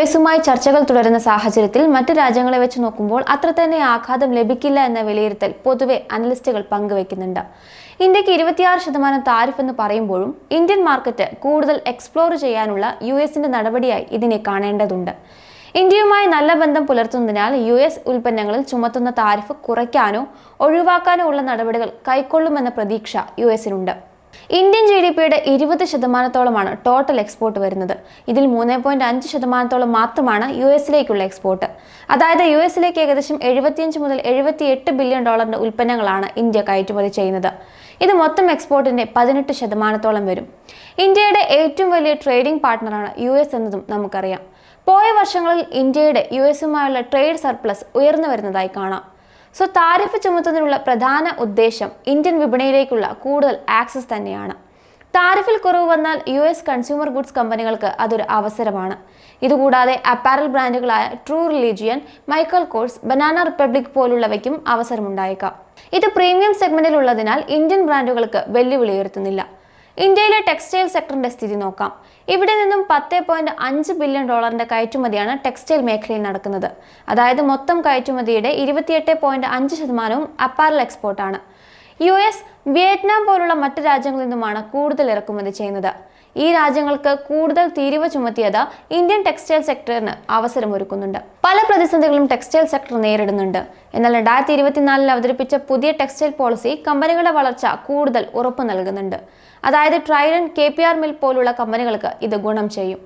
എസുമായി ചർച്ചകൾ തുടരുന്ന സാഹചര്യത്തിൽ മറ്റ് രാജ്യങ്ങളെ വെച്ച് നോക്കുമ്പോൾ അത്ര തന്നെ ആഘാതം ലഭിക്കില്ല എന്ന വിലയിരുത്തൽ പൊതുവെ അനലിസ്റ്റുകൾ പങ്കുവെക്കുന്നുണ്ട് ഇന്ത്യയ്ക്ക് ഇരുപത്തിയാറ് ശതമാനം താരിഫ് എന്ന് പറയുമ്പോഴും ഇന്ത്യൻ മാർക്കറ്റ് കൂടുതൽ എക്സ്പ്ലോർ ചെയ്യാനുള്ള യു എസിന്റെ നടപടിയായി ഇതിനെ കാണേണ്ടതുണ്ട്. ഇന്ത്യയുമായി നല്ല ബന്ധം പുലർത്തുന്നതിനാൽ യു എസ് ഉൽപ്പന്നങ്ങളിൽ ചുമത്തുന്ന താരിഫ് കുറയ്ക്കാനോ ഒഴിവാക്കാനോ ഉള്ള നടപടികൾ കൈക്കൊള്ളുമെന്ന പ്രതീക്ഷ യു എസിനുണ്ട്. ഇന്ത്യൻ ജി ഡി പിയുടെ ഇരുപത് ശതമാനത്തോളമാണ് ടോട്ടൽ എക്സ്പോർട്ട് വരുന്നത്. ഇതിൽ മൂന്ന് പോയിന്റ് അഞ്ച് ശതമാനത്തോളം മാത്രമാണ് യു എസിലേക്കുള്ള എക്സ്പോർട്ട് അതായത് യു എസിലേക്ക് ഏകദേശം എഴുപത്തിയഞ്ച് മുതൽ എഴുപത്തിയെട്ട് ബില്യൺ ഡോളറിന്റെ ഉൽപ്പന്നങ്ങളാണ് ഇന്ത്യ കയറ്റുമതി ചെയ്യുന്നത്. ഇത് മൊത്തം എക്സ്പോർട്ടിന്റെ പതിനെട്ട് ശതമാനത്തോളം വരും. ഇന്ത്യയുടെ ഏറ്റവും വലിയ ട്രേഡിംഗ് പാർട്ട്ണറാണ് യു എസ് എന്നതും നമുക്കറിയാം. പോയ വർഷങ്ങളിൽ ഇന്ത്യയുടെ യു എസുമായുള്ള ട്രേഡ് സർപ്ലസ് ഉയർന്നു വരുന്നതായി കാണാം. സോ താരിഫ് ചുമത്തുന്നതിനുള്ള പ്രധാന ഉദ്ദേശം ഇന്ത്യൻ വിപണിയിലേക്കുള്ള കൂടുതൽ ആക്സസ് തന്നെയാണ്. താരിഫിൽ കുറവ് വന്നാൽ യു എസ് കൺസ്യൂമർ ഗുഡ്സ് കമ്പനികൾക്ക് അതൊരു അവസരമാണ്. ഇതുകൂടാതെ apparel ബ്രാൻഡുകളായ True Religion Michael Kors Banana Republic പോലുള്ളവയ്ക്കും അവസരമുണ്ടായേക്കാം. ഇത് പ്രീമിയം സെഗ്മെന്റിലുള്ളതിനാൽ ഇന്ത്യൻ ബ്രാൻഡുകൾക്ക് വെല്ലുവിളി ഉയർത്തുന്നില്ല. ഇന്ത്യയിലെ ടെക്സ്റ്റൈൽ സെക്ടറിന്റെ സ്ഥിതി നോക്കാം. ഇവിടെ നിന്നും പത്ത് പോയിന്റ് അഞ്ച് ബില്യൺ ഡോളറിന്റെ കയറ്റുമതിയാണ് ടെക്സ്റ്റൈൽ മേഖലയിൽ നടക്കുന്നത്. അതായത് മൊത്തം കയറ്റുമതിയുടെ ഇരുപത്തിയെട്ട് പോയിന്റ് അഞ്ച് ശതമാനവും അപ്പാരൽ എക്സ്പോർട്ടാണ്. യു എസ് വിയറ്റ്നാം പോലുള്ള മറ്റ് രാജ്യങ്ങളിൽ നിന്നുമാണ് കൂടുതൽ ഇറക്കുമതി ചെയ്യുന്നത്. ഈ രാജ്യങ്ങൾക്ക് കൂടുതൽ തീരുവ ചുമത്തിയത് ഇന്ത്യൻ ടെക്സ്റ്റൈൽ സെക്ടറിന് അവസരമൊരുക്കുന്നുണ്ട്. പല പ്രതിസന്ധികളും ടെക്സ്റ്റൈൽ സെക്ടർ നേരിടുന്നുണ്ട്. എന്നാൽ രണ്ടായിരത്തി ഇരുപത്തിനാലിൽ അവതരിപ്പിച്ച പുതിയ ടെക്സ്റ്റൈൽ പോളിസി കമ്പനികളുടെ വളർച്ച കൂടുതൽ ഉറപ്പു നൽകുന്നുണ്ട്. അതായത് Trident K P R mill പോലുള്ള കമ്പനികൾക്ക് ഇത് ഗുണം ചെയ്യും.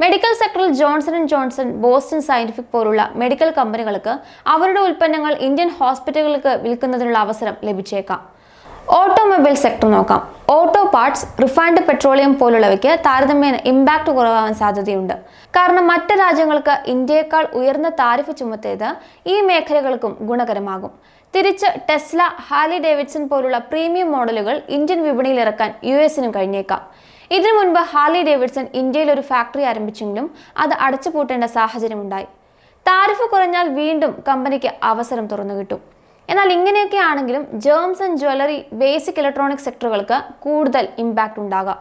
മെഡിക്കൽ സെക്ടറിൽ Johnson and Johnson Boston Scientific പോലുള്ള മെഡിക്കൽ കമ്പനികൾക്ക് അവരുടെ ഉൽപ്പന്നങ്ങൾ ഇന്ത്യൻ ഹോസ്പിറ്റലുകൾക്ക് വിൽക്കുന്നതിനുള്ള അവസരം ലഭിച്ചേക്കാം. ഓട്ടോമൊബൈൽ സെക്ടർ നോക്കാം. ഓട്ടോ പാർട്സ് റിഫൈൻഡ് പെട്രോളിയം പോലുള്ളവയ്ക്ക് താരതമ്യേന ഇമ്പാക്ട് കുറവാകാൻ സാധ്യതയുണ്ട്. കാരണം മറ്റ് രാജ്യങ്ങൾക്ക് ഇന്ത്യയേക്കാൾ ഉയർന്ന താരിഫ് ചുമത്തിയത് ഈ മേഖലകൾക്കും ഗുണകരമാകും. തിരിച്ച് ടെസ്ല ഹാലി ഡേവിഡ്സൺ പോലുള്ള പ്രീമിയം മോഡലുകൾ ഇന്ത്യൻ വിപണിയിൽ ഇറക്കാൻ യു എസിനും കഴിഞ്ഞേക്കാം. ഇതിനു മുൻപ് ഹാലി ഡേവിഡ്സൺ ഇന്ത്യയിൽ ഒരു ഫാക്ടറി ആരംഭിച്ചെങ്കിലും അത് അടച്ചുപൂട്ടേണ്ട സാഹചര്യമുണ്ടായി. താരിഫ് കുറഞ്ഞാൽ വീണ്ടും കമ്പനിക്ക് അവസരം തുറന്നു കിട്ടും എന്നാൽ ഇങ്ങനെയൊക്കെ ആണെങ്കിലും gems and jewellery basic electronic സെക്ടറുകൾക്ക് കൂടുതൽ ഇമ്പാക്റ്റ് ഉണ്ടാകാം.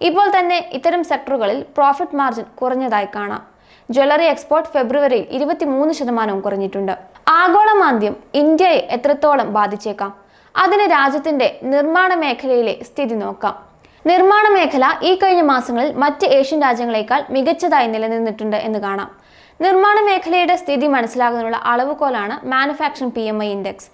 ഇപ്പോൾ തന്നെ ഇത്തരം സെക്ടറുകളിൽ പ്രോഫിറ്റ് മാർജിൻ കുറഞ്ഞതായി കാണാം. ജ്വല്ലറി എക്സ്പോർട്ട് ഫെബ്രുവരിയിൽ ഇരുപത്തിമൂന്ന് ശതമാനവും കുറഞ്ഞിട്ടുണ്ട്. ആഗോള മാന്ദ്യം ഇന്ത്യയെ എത്രത്തോളം ബാധിച്ചേക്കാം? അതിന് രാജ്യത്തിന്റെ നിർമ്മാണ മേഖലയിലെ സ്ഥിതി നോക്കാം. നിർമ്മാണ മേഖല ഈ കഴിഞ്ഞ മാസങ്ങളിൽ മറ്റ് ഏഷ്യൻ രാജ്യങ്ങളെക്കാൾ മികച്ചതായി നിലനിന്നിട്ടുണ്ട് എന്ന് കാണാം. നിർമ്മാണ മേഖലയുടെ സ്ഥിതി മനസ്സിലാകുന്നതിനുള്ള അളവുകോലാണ് manufacturing P M I index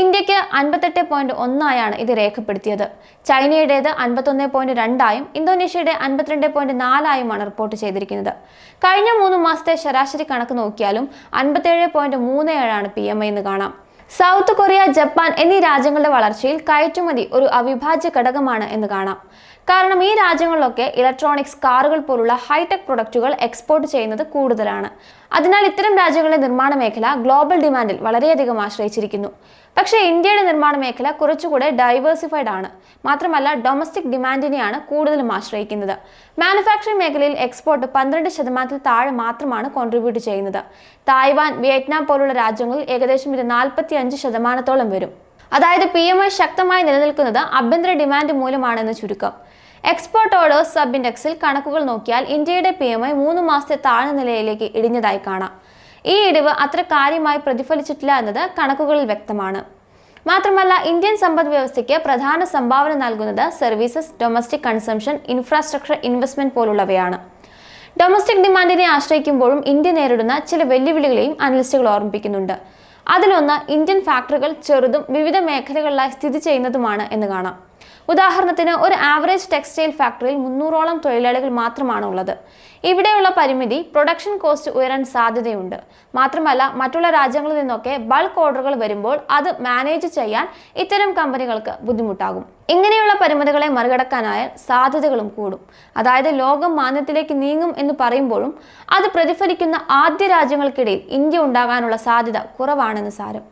ഇന്ത്യയ്ക്ക് അൻപത്തെട്ട് പോയിന്റ് ഒന്നായാണ് ഇത് രേഖപ്പെടുത്തിയത്. ചൈനയുടേത് അൻപത്തൊന്ന് പോയിന്റ് രണ്ടായും ഇന്തോനേഷ്യയുടെ അൻപത്തിരണ്ട് പോയിന്റ് നാലായുമാണ് റിപ്പോർട്ട് ചെയ്തിരിക്കുന്നത്. കഴിഞ്ഞ മൂന്ന് മാസത്തെ ശരാശരി കണക്ക് നോക്കിയാലും അൻപത്തേഴ് പോയിന്റ് മൂന്ന് ഏഴാണ് പി എം ഐ എന്ന് കാണാം. സൗത്ത് കൊറിയ ജപ്പാൻ എന്നീ രാജ്യങ്ങളുടെ വളർച്ചയിൽ കയറ്റുമതി ഒരു അവിഭാജ്യ ഘടകമാണ് എന്ന് കാണാം. കാരണം ഈ രാജ്യങ്ങളിലൊക്കെ ഇലക്ട്രോണിക്സ് കാറുകൾ പോലുള്ള ഹൈടെക് പ്രൊഡക്റ്റുകൾ എക്സ്പോർട്ട് ചെയ്യുന്നത് കൂടുതലാണ്. അതിനാൽ ഇത്തരം രാജ്യങ്ങളുടെ നിർമ്മാണ മേഖല ഗ്ലോബൽ ഡിമാൻഡിൽ വളരെയധികം ആശ്രയിച്ചിരിക്കുന്നു. പക്ഷേ ഇന്ത്യയുടെ നിർമ്മാണ മേഖല കുറച്ചുകൂടെ ഡൈവേഴ്സിഫൈഡ് ആണ്. മാത്രമല്ല ഡൊമസ്റ്റിക് ഡിമാൻഡിനെയാണ് കൂടുതലും ആശ്രയിക്കുന്നത്. മാനുഫാക്ചറിംഗ് മേഖലയിൽ എക്സ്പോർട്ട് പന്ത്രണ്ട് ശതമാനത്തിൽ താഴെ മാത്രമാണ് കോൺട്രിബ്യൂട്ട് ചെയ്യുന്നത്. തായ്വാൻ വിയറ്റ്നാം പോലുള്ള രാജ്യങ്ങളിൽ ഏകദേശം ഇത് നാൽപ്പത്തി അഞ്ച് ശതമാനത്തോളം വരും. അതായത് പി എം ഐ ശക്തമായി നിലനിൽക്കുന്നത് ആഭ്യന്തര ഡിമാൻഡ് മൂലമാണെന്ന് ചുരുക്കം. എക്സ്പോർട്ട് ഓർഡേഴ്സ് സബ് ഇൻഡെക്സിൽ കണക്കുകൾ നോക്കിയാൽ ഇന്ത്യയുടെ പി എം ഐ മൂന്ന് മാസത്തെ താഴ്ന്ന നിലയിലേക്ക് ഇടിഞ്ഞതായി കാണാം. ഈ ഇടിവ് അത്ര കാര്യമായി പ്രതിഫലിച്ചിട്ടില്ല എന്നത് കണക്കുകളിൽ വ്യക്തമാണ്. മാത്രമല്ല ഇന്ത്യൻ സമ്പദ് വ്യവസ്ഥയ്ക്ക് പ്രധാന സംഭാവന നൽകുന്നത് services domestic consumption infrastructure investment പോലുള്ളവയാണ്. Domestic ഡിമാൻഡിനെ ആശ്രയിക്കുമ്പോഴും ഇന്ത്യ നേരിടുന്ന ചില വെല്ലുവിളികളെയും അനലിസ്റ്റുകൾ ഓർമ്മിപ്പിക്കുന്നുണ്ട്. അതിലൊന്ന് ഇന്ത്യൻ ഫാക്ടറികൾ ചെറുതും വിവിധ മേഖലകളിലായി സ്ഥിതി ചെയ്യുന്നതുമാണ് എന്ന് കാണാം. ഉദാഹരണത്തിന് ഒരു ആവറേജ് ടെക്സ്റ്റൈൽ ഫാക്ടറിയിൽ മുന്നൂറോളം തൊഴിലാളികൾ മാത്രമാണ് ഉള്ളത് ഇവിടെയുള്ള പരിമിതി പ്രൊഡക്ഷൻ കോസ്റ്റ് ഉയരാൻ സാധ്യതയുണ്ട്. മാത്രമല്ല മറ്റുള്ള രാജ്യങ്ങളിൽ നിന്നൊക്കെ ബൾക്ക് ഓർഡറുകൾ വരുമ്പോൾ അത് മാനേജ് ചെയ്യാൻ ഇത്തരം കമ്പനികൾക്ക് ബുദ്ധിമുട്ടാകും. ഇങ്ങനെയുള്ള പരിമിതികളെ മറികടക്കാനായാൽ സാധ്യതകളും കൂടും. അതായത് ലോകം മാന്യത്തിലേക്ക് നീങ്ങും എന്ന് പറയുമ്പോഴും അത് പ്രതിഫലിക്കുന്ന ആദ്യ രാജ്യങ്ങൾക്കിടയിൽ ഇന്ത്യ ഉണ്ടാകാനുള്ള സാധ്യത കുറവാണെന്ന് സാരം.